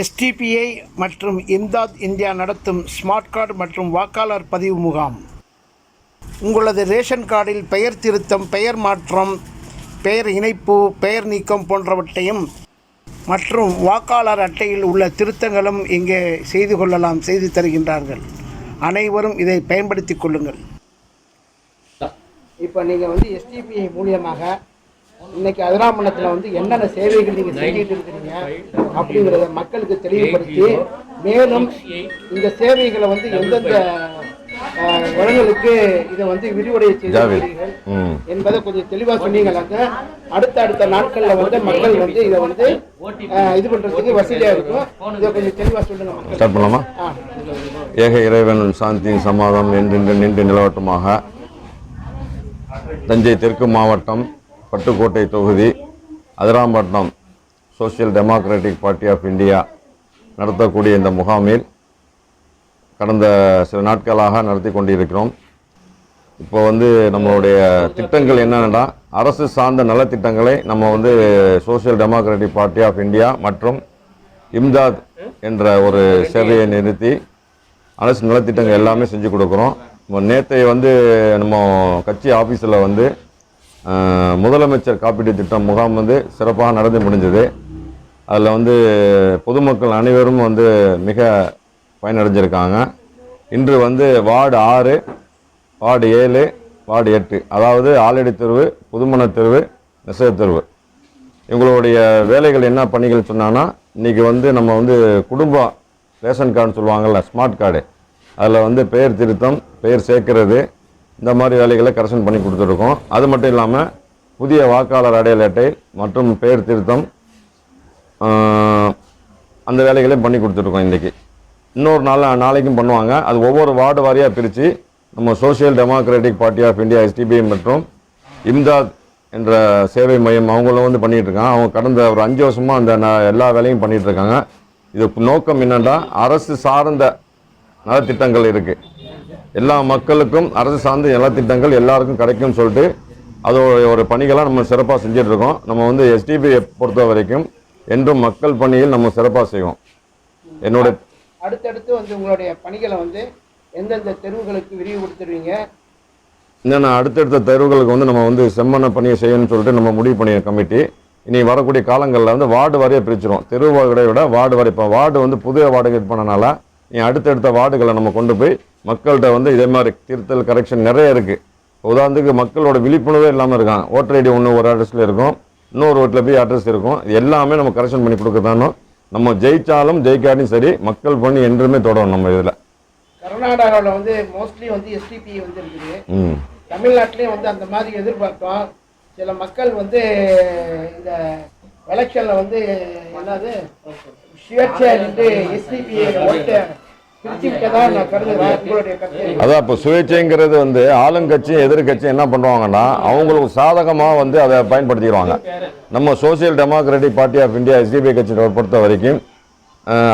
SDPI மற்றும் Imdad India நடத்தும் smart card மற்றும் வாக்காளர் பதிவு முகாம். உங்களது ரேஷன் கார்டில் பெயர் திருத்தம் பெயர் மாற்றம் பெயர் இணைப்பு பெயர் நீக்கம் போன்றவற்றையும் மற்றும் வாக்காளர் அட்டையில் உள்ள திருத்தங்களும் இங்கே செய்து கொள்ளலாம் செய்து தருகின்றார்கள். அனைவரும் இதை பயன்படுத்தி கொள்ளுங்கள். இப்போ நீங்கள் வந்து எஸ்டிபிஐ மூலியமாக இன்னைக்கு அதிராமணத்தில் வந்து என்னென்ன சேவைகள் நீங்கள் செஞ்சுட்டு இருக்கிறீங்க அப்படிங்கிறத மக்களுக்கு தெளிவுபடுத்தி மேலும் இந்த சேவைகளை வந்து எந்தெந்த இடங்களுக்கு இதை வந்து விரிவடைய செய்திருக்கிறீர்கள் ம். என்பதை கொஞ்சம் தெளிவாக சொன்னீங்களாங்க அடுத்த அடுத்த நாட்களில் வந்து மக்கள் வந்து இதை வந்து இது பண்ணுறதுக்கு வசதியாக இருக்கும். இதை கொஞ்சம் தெளிவாக சொல்லுங்க ஸ்டார்ட் பண்ணலாமா? ஏக இறைவன் சாந்தி சமாதம் என்று நின்று நிலவட்டமாக. தஞ்சை தெற்கு மாவட்டம் பட்டுக்கோட்டை தொகுதி Adirampattinam social democratic party of India நடத்தக்கூடிய இந்த முகாமில் கடந்த சில நாட்களாக நடத்தி கொண்டிருக்கிறோம். இப்போ வந்து நம்மளுடைய திட்டங்கள் என்னென்னா அரசு சார்ந்த நலத்திட்டங்களை நம்ம வந்து social democratic party of India மற்றும் இம்தாத் என்ற ஒரு சேவையை நிறுத்தி அரசு நலத்திட்டங்கள் எல்லாமே செஞ்சு கொடுக்குறோம். நம்ம நேற்றை வந்து நம்ம கட்சி ஆஃபீஸில் வந்து முதலமைச்சர் காப்பீட்டு திட்டம் முகாம் வந்து சிறப்பாக நடந்து முடிஞ்சது. அதில் வந்து பொதுமக்கள் அனைவரும் வந்து மிக பயனடைஞ்சிருக்காங்க. இன்று வந்து வார்டு ஆறு வார்டு ஏழு வார்டு எட்டு. அதாவது ஆலடி தெருவு புதுமண தெருவு நெசவு தெருவு. இவங்களுடைய வேலைகள் என்ன பணிகள் சொன்னான்னா இன்றைக்கி வந்து நம்ம வந்து குடும்ப ரேஷன் கார்டுன்னு சொல்லுவாங்கள்ல ஸ்மார்ட் கார்டு. அதில் வந்து பெயர் திருத்தம் பெயர் சேர்க்கறது இந்த மாதிரி வேலைகளை கரெக்ஷன் பண்ணி கொடுத்துருக்கோம். அது மட்டும் இல்லாமல் புதிய வாக்காளர் அடையாள அட்டை மற்றும் பெயர் திருத்தம் அந்த வேலைகளையும் பண்ணி கொடுத்துருக்கோம் இன்றைக்கி இன்னொரு நாள் நாளைக்கும் பண்ணுவாங்க. அது ஒவ்வொரு வார்டு வாரியாக பிரித்து நம்ம social democratic party of India SDPI மற்றும் இம்தாத் என்ற சேவை மையம் அவங்களும் வந்து பண்ணிகிட்ருக்காங்க அவங்க கடந்த ஒரு அஞ்சு வருஷமாக அந்த ந- எல்லா வேலையும் பண்ணிகிட்ருக்காங்க இது நோக்கம் என்னென்னா அரசு சார்ந்த நலத்திட்டங்கள் இருக்குது எல்லா மக்களுக்கும் அரசு சார்ந்த நலத்திட்டங்கள் எல்லாருக்கும் கிடைக்கும்னு சொல்லிட்டு அதோடைய ஒரு பணிகளாக நம்ம சிறப்பாக செஞ்சிட்ருக்கோம் நம்ம வந்து எஸ்டிபியை பொறுத்த வரைக்கும் என்றும் மக்கள் பணியில் நம்ம சிறப்பாக செய்வோம். என்னோட அடுத்தடுத்து வந்து உங்களுடைய பணிகளை வந்து எந்தெந்த தெருவுகளுக்கு விரிவுபடுத்துறீங்க? என்னென்ன அடுத்தடுத்த தெருவுகளுக்கு வந்து நம்ம வந்து செம்மண்ண பணியை செய்யணும்னு சொல்லிட்டு நம்ம முடிவு பண்ணிய கமிட்டி. இனி வரக்கூடிய காலங்களில் வந்து வார்டு வாரியாக பிரிச்சிடும் தெரு வார்டை விட வார்டு வாரி இப்போ வார்டு வந்து புதிய வார்டு இது பண்ணனால நீ அடுத்தடுத்த வார்டுகளை நம்ம கொண்டு போய் மக்கள்கிட்ட வந்து இதே மாதிரி திருத்தல் கரெக்ஷன் நிறைய இருக்குது உதாரணத்துக்கு மக்களோட விழிப்புணர்வே இல்லாமல் இருக்காங்க ஓட்டர் ஐடி ஒன்று ஒரு அட்ரஸில் இருக்கும். இன்னொரு வீட்டில் போய் அட்ரஸ் இருக்கும். எல்லாமே நம்ம கரெக்ஷன் பண்ணி கொடுக்கறதானோ நம்ம ஜெயிச்சாலும் ஜெயிக்காட்டியும் சரி மக்கள் பணி என்றுமே தொடரும் நம்ம இதில். கர்நாடகாவில் வந்து மோஸ்ட்லி வந்து எஸ்டிபி வந்து இருக்குது. தமிழ்நாட்டிலையும் வந்து அந்த மாதிரி எதிர்பார்த்தோம். சில மக்கள் வந்து இந்த எலெக்ஷனில் வந்து என்னது சுயேட்சை எஸ்டிபி ஓட்டை அதான் இப்போ சுயேட்சைங்கிறது வந்து ஆளுங்கட்சியும் எதிர்கட்சியும் என்ன பண்ணுவாங்கன்னா அவங்களுக்கு சாதகமாக வந்து அதை பயன்படுத்திடுவாங்க. நம்ம social democratic party of India SDP கட்சியை பொறுத்த வரைக்கும்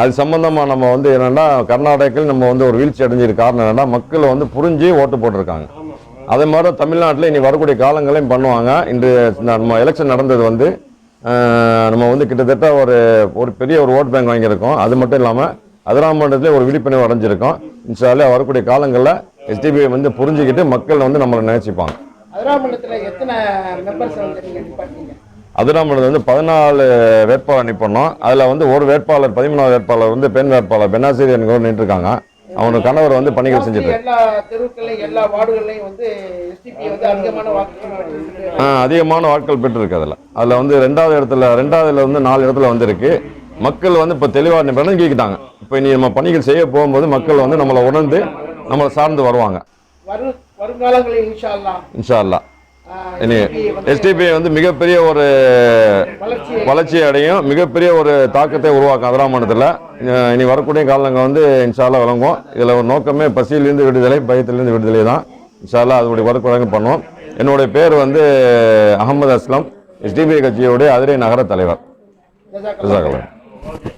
அது சம்பந்தமாக நம்ம வந்து என்னென்னா கர்நாடகாவில் நம்ம வந்து ஒரு வீழ்ச்சி அடைஞ்சிருக்க காரணம் என்னென்னா மக்கள் வந்து புரிஞ்சு ஓட்டு போட்டிருக்காங்க. அதே மாதிரி தமிழ்நாட்டில் இனி வரக்கூடிய காலங்களையும் பண்ணுவாங்க. இன்று நம்ம எலெக்ஷன் நடந்தது வந்து நம்ம வந்து கிட்டத்தட்ட ஒரு ஒரு பெரிய ஒரு ஓட் பேங்க் வாங்கியிருக்கோம். அது மட்டும் இல்லாமல் அதிராமண்டலத்திலே ஒரு விழிப்புணர்வு அடைஞ்சிருக்கோம். இன்ஷால்லா வரக்கூடிய காலங்களில் எஸ்டிபிஐ வந்து புரிஞ்சுக்கிட்டு மக்கள் வந்து நம்மளை நினைச்சுப்பாங்க. அதிராமண்டலத்தில் வந்து பதினாலு வேட்பாளர் நிற்போம் அதில் வந்து ஒரு வேட்பாளர் பதிமூணாவது வேட்பாளர் வந்து பெண் வேட்பாளர் பெனாசிரி எனக்கு நின்றுருக்காங்க. அவனோட கணவர் வந்து பணிகள் செஞ்சுட்டு இருக்காரு. எல்லா தெருவுக்கள்லையும் எல்லா வார்டுகள்லையும் வந்து எஸ்டிபி வந்து அதிகமான வாக்குகள் அதிகமான வாட்கள் பெற்றிருக்கு அதில். அதில் வந்து ரெண்டாவது இடத்துல ரெண்டாவதுல வந்து நாலு இடத்துல வந்திருக்கு. மக்கள் வந்து இப்போ தெளிவாக விளங்கிக்கிட்டாங்க இப்போ இனி நம்ம பணிகள் செய்ய போகும்போது மக்கள் வந்து நம்மளை உணர்ந்து நம்மளை சார்ந்து வருவாங்க. வரு வருங்காலங்களில் இன்ஷா அல்லா எஸ்டிபி வந்து மிகப்பெரிய ஒரு வளர்ச்சி அடையும். மிகப்பெரிய ஒரு தாக்கத்தை உருவாக்கும் அதிராமணத்தில் இனி வரக்கூடிய காலங்கள் வந்து இன்ஷால்லா விளங்கும் இதில் ஒரு நோக்கமே பசியிலிருந்து விடுதலை பயத்திலிருந்து விடுதலை தான். இன்ஷால்லா அதனுடைய வரக்கு பண்ணுவோம். என்னுடைய பேர் வந்து அகமது அஸ்லம் எஸ்டிபி கட்சியுடைய அதிரை நகர தலைவர். ஜஸாக்கல்லாஹ். Okay.